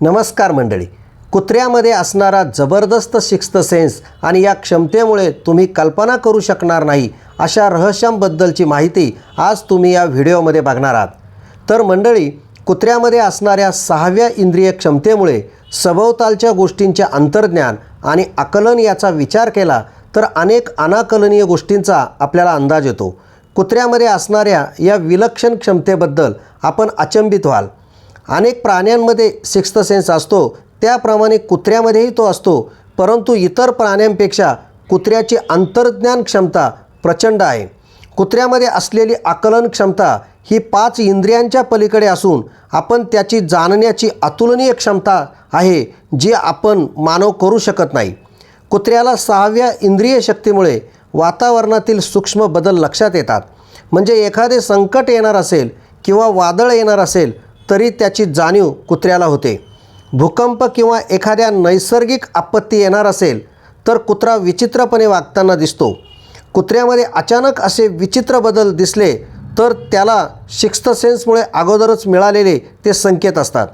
नमस्कार मंडळी. कुत्र्यामध्ये असणारा जबरदस्त सिक्स्थ सेन्स आणि या क्षमतेमुळे तुम्ही कल्पना करू शकणार नाही अशा रहस्यांबद्दलची माहिती आज तुम्ही या व्हिडिओमध्ये बघणार आहात. तर मंडळी कुत्र्यामध्ये असणाऱ्या सहाव्या इंद्रिय क्षमतेमुळे सभोवतालच्या गोष्टींचे अंतर्ज्ञान आणि आकलन याचा विचार केला तर अनेक अनाकलनीय गोष्टींचा आपल्याला अंदाज येतो. कुत्र्यामध्ये असणाऱ्या या विलक्षण क्षमतेबद्दल आपण अचंबित व्हाल. अनेक प्राण्यांमध्ये सिक्स्थ सेन्स असतो. त्याप्रमाणे कुत्र्यामध्येही तो असतो. परंतु इतर प्राण्यांपेक्षा कुत्र्याची अंतर्ज्ञान क्षमता प्रचंड आहे. कुत्र्यामध्ये असलेली आकलन क्षमता ही पाच इंद्रियांच्या पलीकडे असून आपण त्याची जाणण्याची अतुलनीय क्षमता आहे जी आपण मानव करू शकत नाही. कुत्र्याला सहाव्या इंद्रिय शक्तीमुळे वातावरणातील सूक्ष्म बदल लक्षात येतात. म्हणजे एखादे संकट येणार असेल किंवा वादळ येणार असेल तरी त्याची जाणीव कुत्र्याला होते. भूकंप किंवा एखाद्या नैसर्गिक आपत्ती येणार असेल तर कुत्रा विचित्रपणे वागताना दिसतो. कुत्र्यामध्ये अचानक असे विचित्र बदल दिसले तर त्याला सिक्स्थ सेन्समुळे अगोदरच मिळालेले ते संकेत असतात.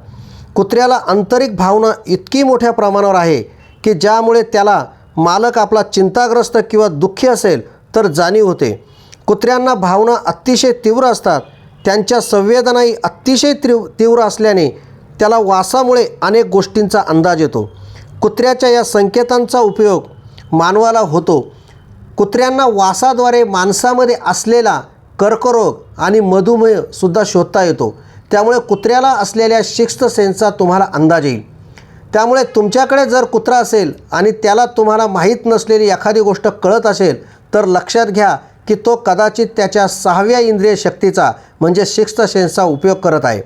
कुत्र्याला आंतरिक भावना इतकी मोठ्या प्रमाणावर आहे की ज्यामुळे त्याला मालक आपला चिंताग्रस्त किंवा दुःखी असेल तर जाणीव होते. कुत्र्यांना भावना अतिशय तीव्र असतात त्यांच्या संवेदनाही अतिशय तीव तीव्र असल्याने त्याला वासामुळे अनेक गोष्टींचा अंदाज येतो. कुत्र्याच्या या संकेतांचा उपयोग मानवाला होतो. कुत्र्यांना वासाद्वारे माणसामध्ये असलेला कर्करोग आणि मधुमेहसुद्धा शोधता येतो. त्यामुळे कुत्र्याला असलेल्या शिक्स्त सेन्सचा तुम्हाला अंदाज येईल. त्यामुळे तुमच्याकडे जर कुत्रा असेल आणि त्याला तुम्हाला माहीत नसलेली एखादी गोष्ट कळत असेल तर लक्षात घ्या की तो कदाचित त्याच्या सहाव्या इंद्रिय शक्तीचा म्हणजे सिक्स्थ सेन्सचा उपयोग करत आहे.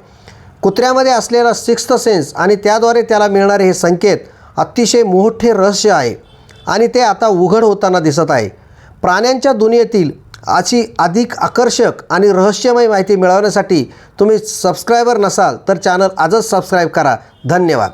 कुत्र्यामध्ये असलेला सिक्स्थ सेन्स आणि त्याद्वारे त्याला मिळणारे हे संकेत अतिशय मोठे रहस्य आहे आणि ते आता उघड होताना दिसत आहे. प्राण्यांच्या दुनियेतील अशी अधिक आकर्षक आणि रहस्यमय माहिती मिळवण्यासाठी तुम्ही सबस्क्रायबर नसाल तर चॅनल आजच सबस्क्राईब करा. धन्यवाद.